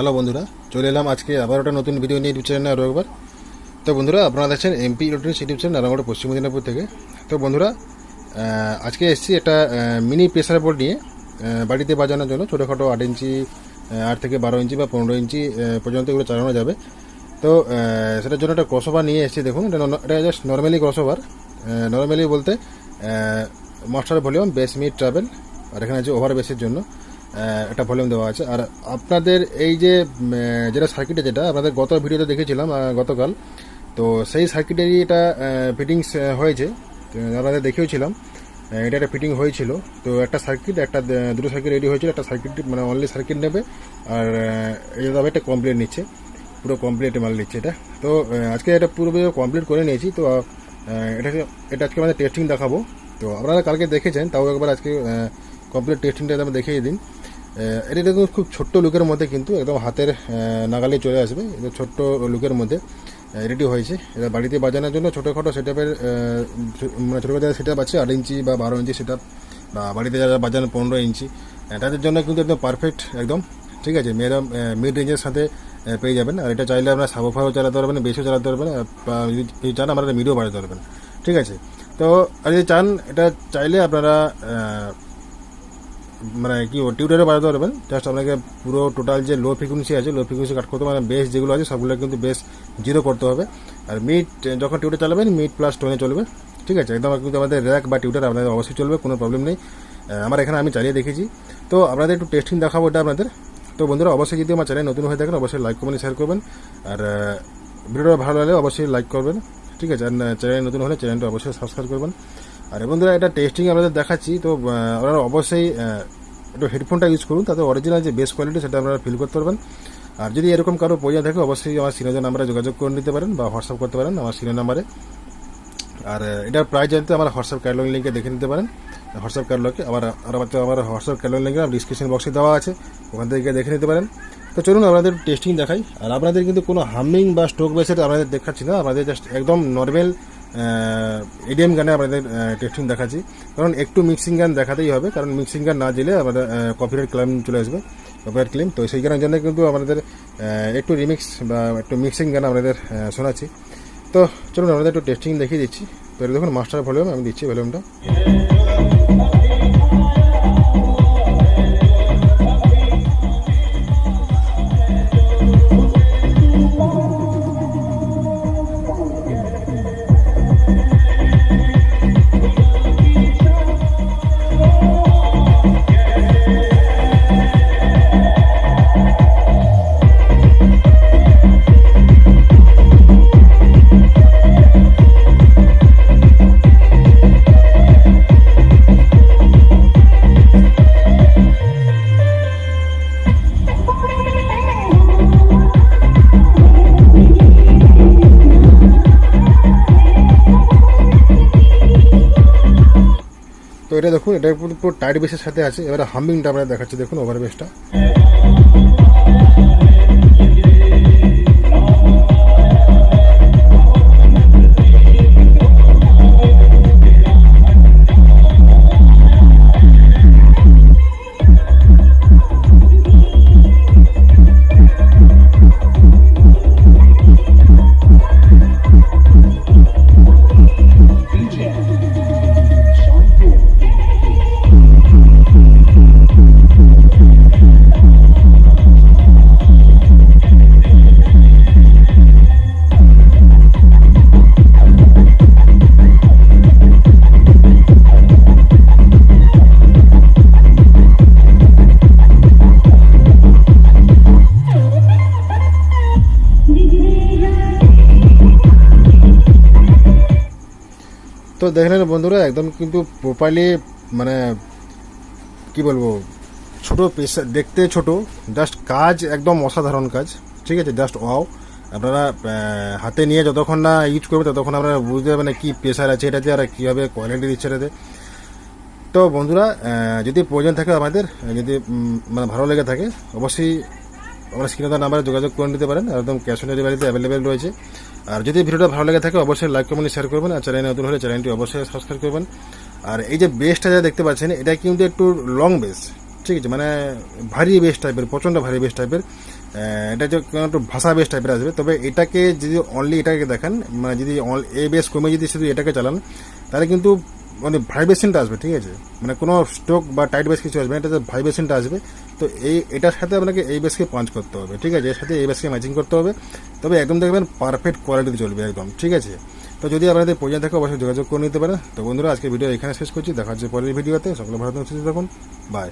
Hello বন্ধুরা, চলে এলাম আজকে আবার একটা নতুন ভিডিও নিয়ে ইউটিউব চ্যানেলে আরও একবার। তো বন্ধুরা, আপনারা দেখছেন MP electronics YouTube channel Narayangarh, পশ্চিম মেদিনীপুর থেকে। তো বন্ধুরা আজকে এসেছি একটা মিনি প্রেসার বোর্ড নিয়ে বাড়িতে বাজানোর জন্য ছোটোখাটো আট ইঞ্চি আট থেকে বারো ইঞ্চি বা পনেরো ইঞ্চি পর্যন্ত এগুলো চালানো যাবে। তো সেটার জন্য একটা ক্রসওভার নিয়ে এসেছি, দেখুন, এটা এটা জাস্ট নর্মালি ক্রসওভার নর্মালি বলতে master volume bass mid treble আর এখানে আছে ওভার বেসের জন্য। একটা ভলিউম দেওয়া আছে। আর আপনাদের এই যে যেটা সার্কিটে যেটা আপনাদের গত ভিডিওতে দেখেছিলাম গতকাল। তো সেই সার্কিটেরই এটা ফিটিংস হয়েছে। আপনাদের দেখেওছিলাম এটা একটা ফিটিং হয়েছিল। তো একটা সার্কিট একটা দুটো সার্কিট রেডি হয়েছিল। একটা সার্কিট মানে অনলি সার্কিট নেবে। আর এটা দাবে একটা কমপ্লিট নিচ্ছে। পুরো কমপ্লিট মাল নিচ্ছে এটা। তো আজকে এটা পুরো কমপ্লিট করে নিয়েছি। তো এটাকে এটা আজকে আমাদের টেস্টিং দেখাবো। তো আপনারা কালকে দেখেছেন, তাও একবার আজকে কমপ্লিট টেস্টিংটা একদম দেখিয়ে দিন। এটা দেখুন, খুব ছোট্ট লুকের মধ্যে কিন্তু একদম হাতের নাগালে চলে আসবে। এটা ছোট্ট লুকের মধ্যে রেডি হয়েছে। এটা বাড়িতে বাজানোর জন্য ছোটোখাটো সেটআপের মানে ছোটো সেট আপ আছে, আট ইঞ্চি বা বারো ইঞ্চি সেট আপ বা বাড়িতে যারা বাজানো পনেরো ইঞ্চি তাদের জন্য কিন্তু একদম পারফেক্ট একদম, ঠিক আছে? মেয়েরা মিড রেঞ্জের সাথে পেয়ে যাবেন। আর এটা চাইলে আপনারা সাবোফাও চালাতে পারবেন বেশিও চালাতে পারবেন যদি চান, আপনারা মিডিও বাড়াতে পারবেন, ঠিক আছে? তো আর যদি চান, এটা চাইলে আপনারা মানে কি টিউটারে বাজাতে পারবেন। জাস্ট আপনাকে পুরো টোটাল যে লো ফ্রিকুয়েন্সি আছে লো ফ্রিকুয়েন্সি কাট করতে মানে বেস যেগুলো আছে, সবগুলো কিন্তু বেস জিরো করতে হবে। আর মিড যখন টিউটার চালাবেন মিড প্লাস টোনে চলবে। ঠিক আছে? একদম কিন্তু আমাদের র্যাক বা টিউটার আপনাদের অবশ্যই চলবে, কোনো প্রবলেম নেই। আমার এখানে আমি চালিয়ে দেখেছি তো আপনাদের একটু টেস্টিং দেখাবো এটা আপনাদের। তো বন্ধুরা, অবশ্যই যদি আমার চ্যানেল নতুন হয়ে থাকেন, অবশ্যই লাইক কমেন্ট শেয়ার করবেন। আর ভিডিওটা ভালো লাগলে অবশ্যই লাইক করবেন। ঠিক আছে? আর চ্যানেল নতুন হলে চ্যানেলটা অবশ্যই সাবস্ক্রাইব করবেন। আর বন্ধুরা, এটা টেস্টিং আপনাদের দেখাচ্ছি। তো আপনারা অবশ্যই একটু হেডফোনটা ইউজ করুন, তাতে অরিজিনাল যে বেস্ট কোয়ালিটি সেটা আপনারা ফিল করতে পারবেন। আর যদি এরকম কারও প্রয়োজন থাকে, অবশ্যই আমার সিনিয়র নাম্বারে যোগাযোগ করে নিতে পারেন বা হোয়াটসঅ্যাপ করতে পারেন আমার সিনিয়র নাম্বারে আর এটার প্রাইস জানতে আমার হোয়াটসঅ্যাপ ক্যাটালগ লিঙ্কে দেখে নিতে পারেন। হোয়াটসঅ্যাপ ক্যাটালগে আবার আর আমার আমার হোয়াটসঅ্যাপ ক্যাটালগ লিঙ্কে ডিসক্রিপশন বক্সে দেওয়া আছে। ওখান থেকে দেখে নিতে পারেন। তো চলুন, আপনাদের টেস্টিং দেখাই। আর আপনাদের কিন্তু কোনো হামিং বা স্ট্রোক বেসের আপনাদের দেখাচ্ছি না। আপনাদের জাস্ট একদম নর্মাল এডিএম গানে আমাদের টেস্টিং দেখাচ্ছি। কারণ একটু মিক্সিং গান দেখাতেই হবে, কারণ মিক্সিং গান না দিলে আমাদের কপিরাইট ক্লেম চলে আসবে কপিরাইট ক্লেম তো সেই গানের জন্য কিন্তু আমাদের একটু রিমিক্স বা একটু মিক্সিং গান আমাদের শোনাচ্ছি। তো চলুন আমাদের একটু টেস্টিং দেখিয়ে দিচ্ছি। তো দেখুন মাস্টার ভলিউম আমি দিচ্ছি ভলিউমটা তো এটা দেখুন, এটা পুরো টাইট বেসের সাথে আছে। এবারে হামিংটা আমরা দেখাচ্ছি, দেখুন ওভার বেসটা তো দেখলেন বন্ধুরা, একদম কিন্তু প্রপারলি মানে কি বলব, ছোট পেশা, দেখতে ছোট জাস্ট কাজ একদম অসাধারণ কাজ, ঠিক আছে? জাস্ট ওয়াও আপনারা হাতে নিয়ে যতক্ষণ না ইউজ করবে ততক্ষণ আপনারা বুঝতে পারবেন কি প্রেশার আছে এটাতে আর কীভাবে কোয়ালিটি দিচ্ছে এটাতে। তো বন্ধুরা যদি প্রয়োজন থাকে আমাদের, যদি মানে ভালো লেগে থাকে, অবশ্যই আমরা স্ক্রিনে নাম্বারে যোগাযোগ করে নিতে পারেন। একদম ক্যাশ অন ডেলিভারিতে অ্যাভেলেবেল রয়েছে। আর যদি ভিডিওটা ভালো লাগে থাকে, অবশ্যই লাইক কমেন্ট শেয়ার করবেন, আর চ্যানেল নতুন হলে চ্যানেলটি অবশ্যই সাবস্ক্রাইব করবেন। আর এই যে বেসটা যা দেখতে পাচ্ছেন, এটা কিন্তু একটু লং বেস ঠিক আছে? মানে ভারী বেস টাইপের প্রচণ্ড ভারী বেস টাইপের এটা যে একটু ভাষা বেস টাইপের আসবে। তবে এটাকে যদি অনলি এটাকে দেখেন মানে যদি এ বেস কমে যদি শুধু এটাকে চালান, তাহলে কিন্তু মানে ভাইব্রেশনটা আসবে, ঠিক আছে? মানে কোনো স্ট্রোক বা টাইট বেস কিছু আসবে না, এটাতে ভাইব্রেশনটা আসবে। তো এই, এটার সাথে আপনাকে এই বেসকে পাঞ্চ করতে হবে, ঠিক আছে? এর সাথে এই বেসকে ম্যাচিং করতে হবে। তবে একদম দেখবেন পারফেক্ট কোয়ালিটি চলবে একদম, ঠিক আছে? তো যদি আপনাদের প্রয়োজন থাকে, অবশ্যই যোগাযোগ করে নিতে পারেন। তো বন্ধুরা আজকে ভিডিও এখানে শেষ করছি। দেখা হচ্ছে পরের ভিডিওতে। সকলে ভালো থাকুন বাই